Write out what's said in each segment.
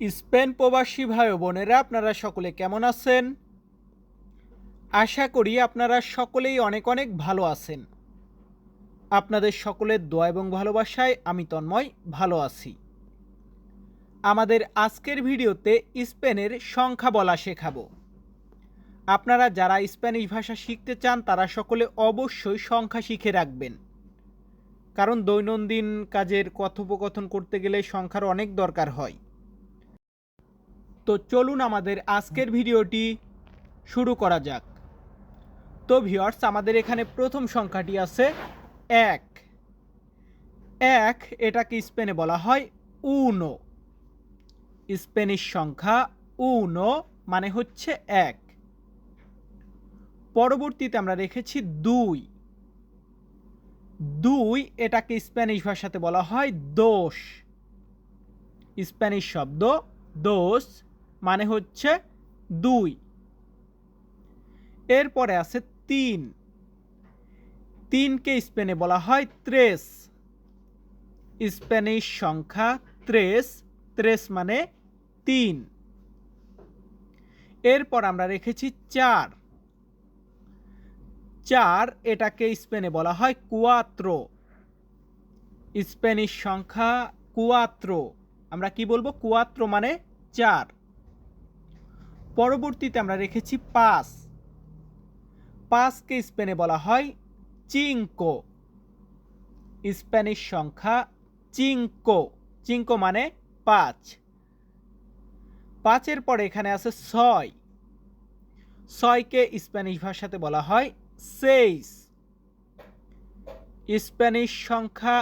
Spain প্রবাসী ভাই বোনেরা, আপনারা সকলে কেমন আছেন? আশা করি আপনারা সকলেই অনেক অনেক ভালো আছেন। আপনাদের সকলের দোয়া এবং ভালোবাসায় আমি তন্ময়, ভালো আছি। আমাদের আজকের ভিডিওতে স্পেনের সংখ্যা বলা শেখাবো। আপনারা যারা স্প্যানিশ ভাষা শিখতে চান, তারা সকলে অবশ্যই সংখ্যা শিখে রাখবেন। কারণ দৈনন্দিন কাজের কথোপকথন করতে গেলে সংখ্যার অনেক দরকার হয়। তো চলুন আমাদের আজকের ভিডিওটি শুরু করা যাক। তো ভিওর্স আমাদের এখানে প্রথম সংখ্যাটি আছে এক। এক, এটাকে স্পেনে বলা হয় উনো। স্পেনিশ সংখ্যা উনো মানে হচ্ছে এক। পরবর্তীতে আমরা রেখেছি দুই। দুই, এটাকে স্প্যানিশ ভাষাতে বলা হয় দোষ। স্প্যানিশ শব্দ দোষ মানে হচ্ছে দুই। এরপরে আছে তিন। তিনকে স্পেনে বলা হয় ত্রেস। স্প্যানিশ সংখ্যা ত্রেস। ত্রেস মানে তিন। এরপর আমরা রেখেছি চার। চার এটাকে স্পেনে বলা হয় কুয়াত্রো। স্প্যানিশ সংখ্যা কুয়াত্রো। আমরা কি বলব? কুয়াত্রো মানে চার। পরবর্তীতে আমরা রেখেছি পাঁচ পাঁচকে স্পেনে বলা হয় চিঙ্কো স্প্যানিশ সংখ্যা চিঙ্কো চিঙ্কো মানে পাঁচ। পাঁচের পরে এখানে আছে ছয়। ছয়কে স্প্যানিশ ভাষাতে বলা হয় সেইস স্প্যানিশ সংখ্যা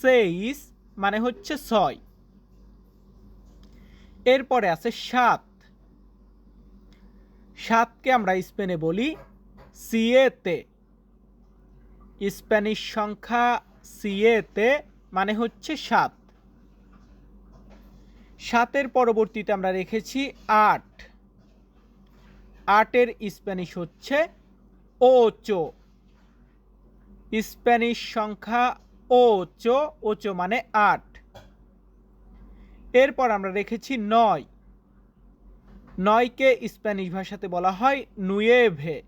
সেইস মানে হচ্ছে ছয়। এরপরে আছে সাত। সাতকে আমরা স্পেনে বলি সিয়েতে। স্প্যানিশ সংখ্যা সিয়েতে মানে হচ্ছে সাত। সাতের পরবর্তীতে আমরা রেখেছি আট। আটের স্প্যানিশ হচ্ছে ওচো। স্প্যানিশ সংখ্যা ওচো ওচো মানে আট। এরপর আমরা রেখেছি নয়। নয়কে স্প্যানিশ ভাষাতে বলা হয় নুয়েভে।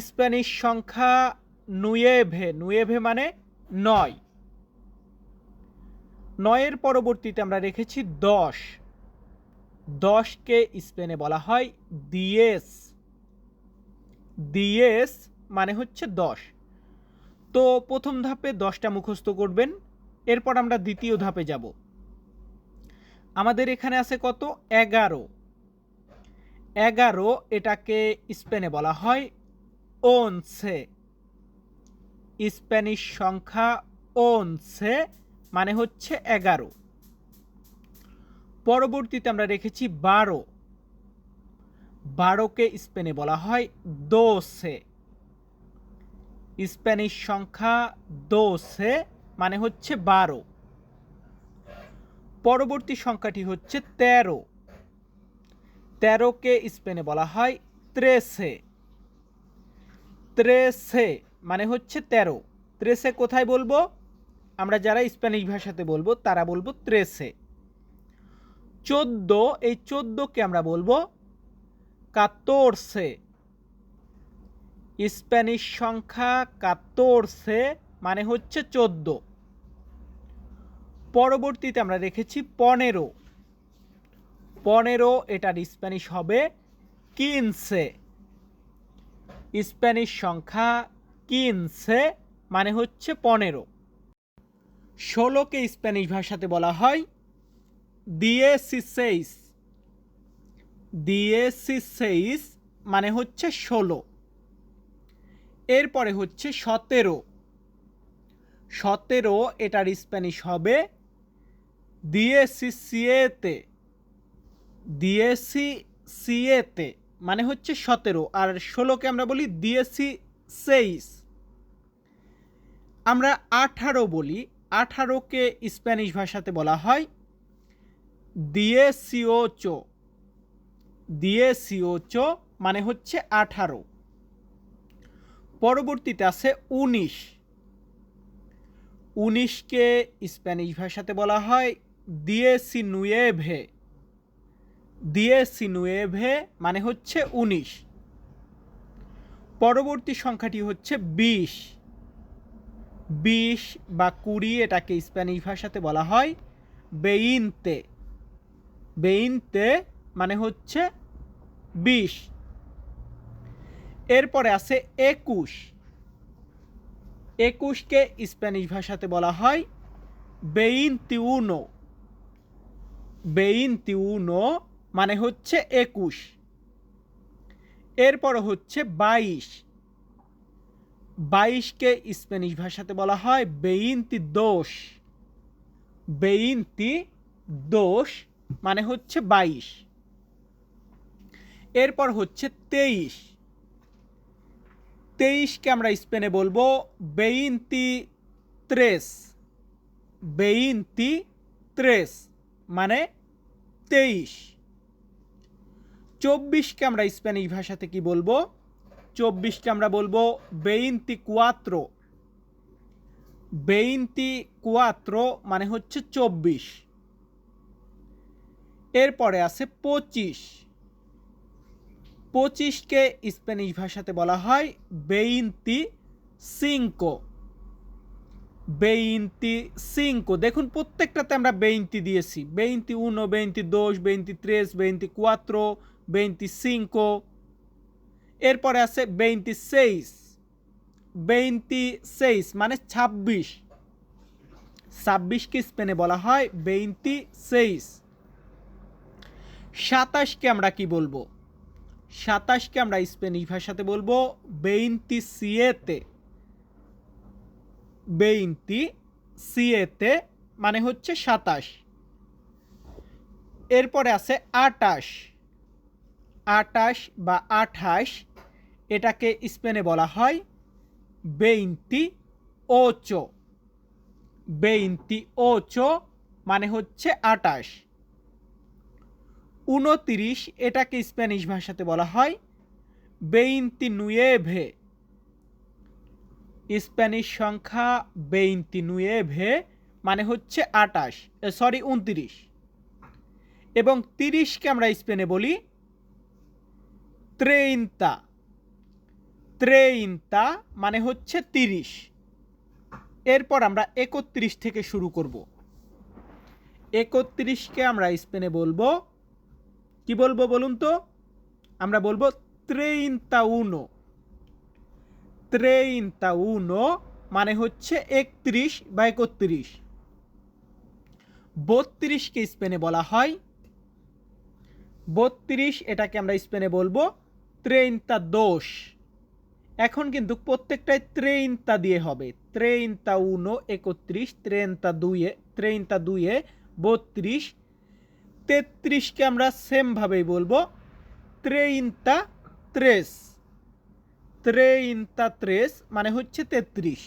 স্প্যানিশ সংখ্যা নুয়েভে নুয়েভে মানে নয়। নয়ের পরবর্তীতে আমরা রেখেছি দশ। দশকে স্পেনে বলা হয় দিয়েস। দিয়েস মানে হচ্ছে দশ। তো প্রথম ধাপে দশটা মুখস্থ করবেন, এরপর আমরা দ্বিতীয় ধাপে যাব। আমাদের এখানে আছে কত? এগারো। এগারো এটাকে স্পেনে বলা হয় ওনসে। স্প্যানিশ সংখ্যা ওনসে মানে হচ্ছে এগারো। পরবর্তীতে আমরা রেখেছি বারো। বারোকে স্পেনে বলা হয় দোসে। স্প্যানিশ সংখ্যা দোসে মানে হচ্ছে বারো। পরবর্তী সংখ্যাটি হচ্ছে তেরো। তেরোকে স্পেনে বলা হয় ত্রেসে। ত্রেসে মানে হচ্ছে তেরো। ত্রেসে কোথায় বলব? আমরা যারা স্প্যানিশ ভাষাতে বলব, তারা বলব ত্রেসে। চোদ্দ, এই চোদ্দোকে আমরা বলব কাতোরসে। স্প্যানিশ সংখ্যা কাতোরসে মানে হচ্ছে চোদ্দ। পরবর্তীতে আমরা রেখেছি পনেরো। পনেরো এটার স্প্যানিশ হবে কিনসে স্প্যানিশ সংখ্যা কিনসে মানে হচ্ছে পনেরো। ষোলোকে স্প্যানিশ ভাষাতে বলা হয় দিয়ে সিসেইস দিয়ে সিসেইস মানে হচ্ছে ষোলো। এরপরে হচ্ছে সতেরো। সতেরো এটার স্প্যানিশ হবে দিয়েসি সিয়েতে দিয়েসি সিয়েতে মানে হচ্ছে সতেরো, আর ষোলোকে আমরা বলি দিয়েসি সেইস আমরা আঠারো বলি, আঠারোকে স্প্যানিশ ভাষাতে বলা হয় দিয়েসিওচো। দিয়েসিওচো মানে হচ্ছে আঠারো। পরবর্তীতে আছে উনিশ। উনিশকে স্প্যানিশ ভাষাতে বলা হয় দিয়েসিনুয়েভে দিয়েসিনুয়েভে মানে হচ্ছে উনিশ। পরবর্তী সংখ্যাটি হচ্ছে বিশ। বিশ বা কুড়ি এটাকে স্প্যানিশ ভাষাতে বলা হয় বেইনতে। বেইনতে মানে হচ্ছে বিশ। এরপরে আছে একুশ। একুশকে স্প্যানিশ ভাষাতে বলা হয় বেইনতিউনো। বেইনতিউনো মানে হচ্ছে একুশ। এরপর হচ্ছে বাইশ। বাইশকে স্প্যানিশ ভাষাতে বলা হয় বেইনতি দোষ বেইনতি দোষ মানে হচ্ছে বাইশ। এরপর হচ্ছে তেইশ। তেইশকে আমরা স্পেনে বলব বেইনতি ত্রেস বেইনতি ত্রেস মানে তেইশ। চব্বিশকে আমরা স্প্যানিশ ভাষাতে কি বলব? চব্বিশকে আমরা বলব বেইনতি কুয়াত্রো। বেইনতি কুয়াত্রো মানে হচ্ছে চব্বিশ। এরপরে আছে পঁচিশ। পঁচিশকে স্প্যানিশ ভাষাতে বলা হয় বেইনতি সিঙ্কো বেইনতি সিঙ্কো দেখুন, প্রত্যেকটাতে আমরা বেইনতি দিয়েছি। বেইনতি উনো, বেইনতি দোষ বেইনতি ত্রেস বেইনতি কুয়াত্রো, বেইনতি সিঙ্কো এরপরে আছে বেইনতি সেইস বেইনতি সেইস মানে ছাব্বিশ। ছাব্বিশকে স্পেনে বলা হয় বেইনতি সেইস সাতাশকে আমরা কি বলব? সাতাশকে আমরা স্পেনিশ ভাষাতে বলব বেইনতি সিয়েতে। বেইনতি সিয়েতে মানে হচ্ছে সাতাশ। এরপরে আছে আটাশ। আটাশ বা আঠাশ, এটাকে স্পেনে বলা হয় বেইনতি ওচো। বেইনতি ওচো মানে হচ্ছে আটাশ। উনতিরিশ, এটাকে স্প্যানিশ ভাষাতে বলা হয় বেইনতি নুয়েভে। স্প্যানিশ সংখ্যা বেইনতি নুয়েভে মানে হচ্ছে আটাশ সরি উনতিরিশ। এবং তিরিশকে আমরা স্পেনে বলি ত্রেইন্তা। ত্রেইন্তা মানে হচ্ছে তিরিশ। এরপর আমরা একত্রিশ থেকে শুরু করব। একত্রিশকে আমরা স্পেনে বলব, কি বলব বলুন তো? আমরা বলব ত্রেইন্তা উনো। ত্রেইন্তা উনো মানে হচ্ছে একত্রিশ বা একত্রিশ। বত্রিশকে স্পেনে বলা হয়। বত্রিশ, এটাকে আমরা স্পেনে বলব ত্রেইন্তা দোষ এখন কিন্তু প্রত্যেকটাই ত্রেইন্তা দিয়ে হবে। ত্রেইন্তা উনো একত্রিশ ত্রেইন্তা দুইয়ে ত্রেইন্তা দুইয়ে বত্রিশ, তেত্রিশকে আমরা সেমভাবেই বলব। ত্রেইন্তা ত্রেস ত্রেইন্তা ত্রেস মানে হচ্ছে তেত্রিশ।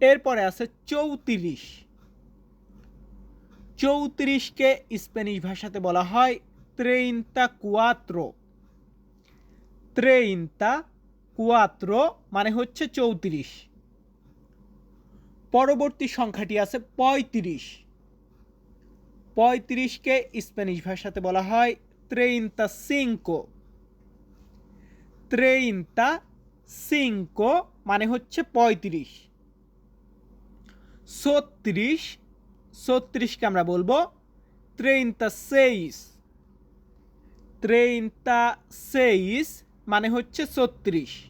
এরপরে আছে চৌত্রিশ। চৌত্রিশকে স্প্যানিশ ভাষাতে বলা হয় ত্রেইন্তা কুয়াত্রো ত্রেইন্তা কুয়াত্রো মানে হচ্ছে চৌত্রিশ। পরবর্তী সংখ্যাটি আছে পঁয়ত্রিশ। পঁয়ত্রিশকে স্প্যানিশ ভাষাতে বলা হয় ত্রেইন্তা সিঙ্কো ত্রেইন্তা সিঙ্কো মানে হচ্ছে পঁয়ত্রিশ। ছত্রিশ, ছত্রিশকে আমরা বলব। ত্রেইন্তা সেইস। ত্রেইন্তা সেইস মানে হচ্ছে ছত্রিশ।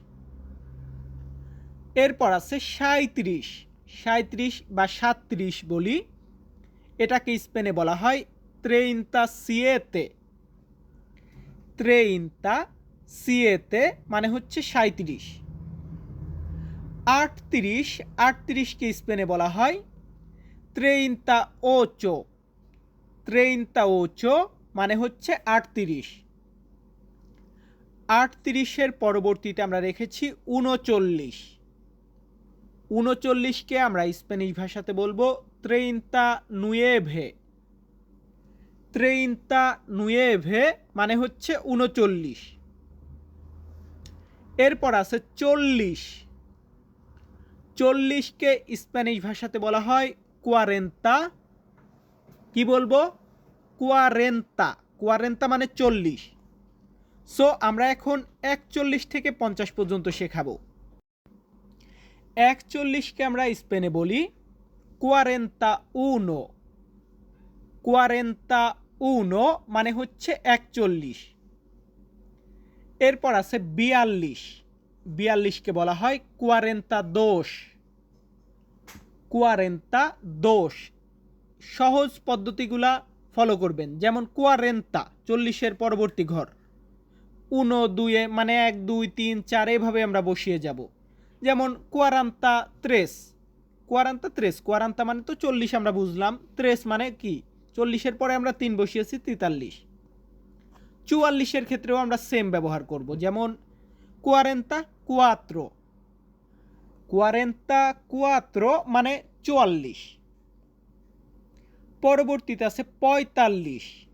এরপর আছে সাঁত্রিশ সাঁত্রিশ বা সাতত্রিশ বলি। এটাকে স্পেনে বলা হয় ত্রেইন্তা সিয়েতে। ত্রেইন্তা সিয়েতে মানে হচ্ছে সাঁত্রিশ আটত্রিশ, আটত্রিশকে স্পেনে বলা হয় ত্রেইন্তা ওচো। ত্রেইন্তা ওচো মানে হচ্ছে আটত্রিশ। আটত্রিশের পরবর্তীতে আমরা রেখেছি উনচল্লিশ উনচল্লিশকে আমরা স্প্যানিশ ভাষাতে বলব ত্রেইন্তা নুয়েভে। ত্রেইন্তা নুয়েভে মানে হচ্ছে উনচল্লিশ এরপর আছে চল্লিশ। চল্লিশকে স্প্যানিশ ভাষাতে বলা হয় কোয়ারেন্তা। কি বলব? কুয়ারেন্তা। কুয়ারেন্তা মানে চল্লিশ। সো আমরা এখন একচল্লিশ থেকে পঞ্চাশ পর্যন্ত শেখাবো। একচল্লিশকে আমরা স্পেনে বলি কুয়ারেন্তা উনো। কুয়ারেন্তা উনো মানে হচ্ছে একচল্লিশ। এরপর আছে বিয়াল্লিশ। বিয়াল্লিশকে বলা হয় কুয়ারেন্তা দোষ। কুয়ারেন্তা দোষ। সহজ পদ্ধতিগুলা ফলো করবেন। যেমন কুয়ারেন্তা, চল্লিশের পরবর্তী ঘর। উনো, দুয়ে মানে এক, দুই, তিন, চার, এভাবে আমরা বসিয়ে যাব। যেমন কুয়ারান্তা ত্রেস। কুয়ারান্তা ত্রেস, কুয়ারান্তা মানে তো চল্লিশ আমরা বুঝলাম। ত্রেস মানে কি? চল্লিশের পরে আমরা তিন বসিয়েছি, তেতাল্লিশ। চুয়াল্লিশের ক্ষেত্রেও আমরা সেম ব্যবহার করব। যেমন, কুয়ারেন্তা কুয়াত্রো। কুয়ারেন্তা কুয়াত্রো মানে চুয়াল্লিশ। পরবর্তীতে আছে পঁয়তাল্লিশ।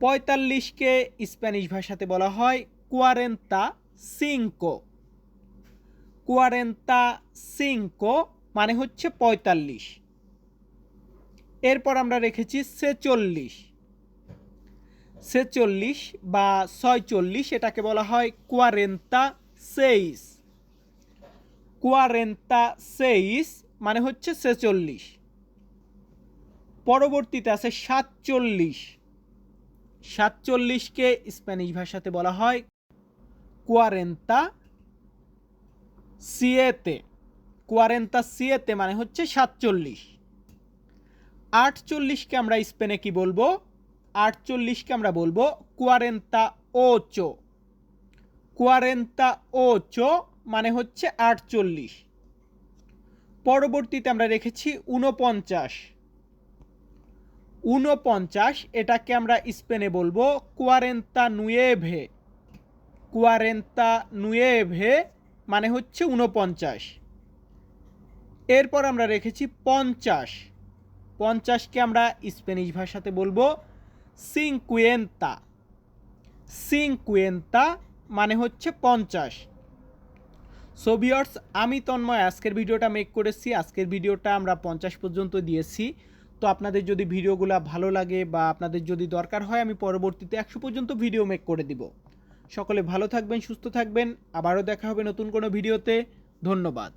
পঁয়তাল্লিশকে স্প্যানিশ ভাষাতে বলা হয় কুয়ারেন্তা সিঙ্কো কুয়ারেন্তা সিঙ্কো মানে হচ্ছে পঁয়তাল্লিশ। এরপর আমরা রেখেছি ছেচল্লিশ। ছেচল্লিশ বা ছয়চল্লিশ, এটাকে বলা হয় কোয়ারেন্তা সেইস কোয়ারেন্তা সেইস মানে হচ্ছে ছেচল্লিশ। পরবর্তীতে আছে সাতচল্লিশ। সাতচল্লিশকে স্প্যানিশ ভাষাতে বলা হয় কুয়ারেন্তা সিয়েতে কুয়ারেন্তা সিয়েতে মানে হচ্ছে সাতচল্লিশ। আটচল্লিশকে আমরা স্পেনে কি বলব? আটচল্লিশকে আমরা বলব কুয়ারেন্তা ওচো। কুয়ারেন্তা ওচো মানে হচ্ছে আটচল্লিশ। পরবর্তীতে আমরা রেখেছি উনপঞ্চাশ উনপঞ্চাশ এটাকে আমরা স্পেনে বলব কুয়ারেন্তা নুয়েভে। কুয়ারেন্তা নুয়েভে মানে হচ্ছে উনপঞ্চাশ এরপর আমরা রেখেছি পঞ্চাশ। পঞ্চাশকে আমরা স্প্যানিশ ভাষাতে বলব সিংকুয়েন্তা সিংকুয়েন্তা মানে হচ্ছে পঞ্চাশ। সোভিয়র্স আমি তন্ময়, আজকের ভিডিওটা মেক করেছি। আজকের ভিডিওটা আমরা পঞ্চাশ পর্যন্ত দিয়েছি। তো আপনাদের যদি ভিডিওগুলো ভালো লাগে বা আপনাদের যদি দরকার হয়, আমি পরবর্তীতে একশো পর্যন্ত ভিডিও মেক করে দিব। সকলে ভালো থাকবেন, সুস্থ থাকবেন। আবারও দেখা হবে নতুন কোনো ভিডিওতে। ধন্যবাদ।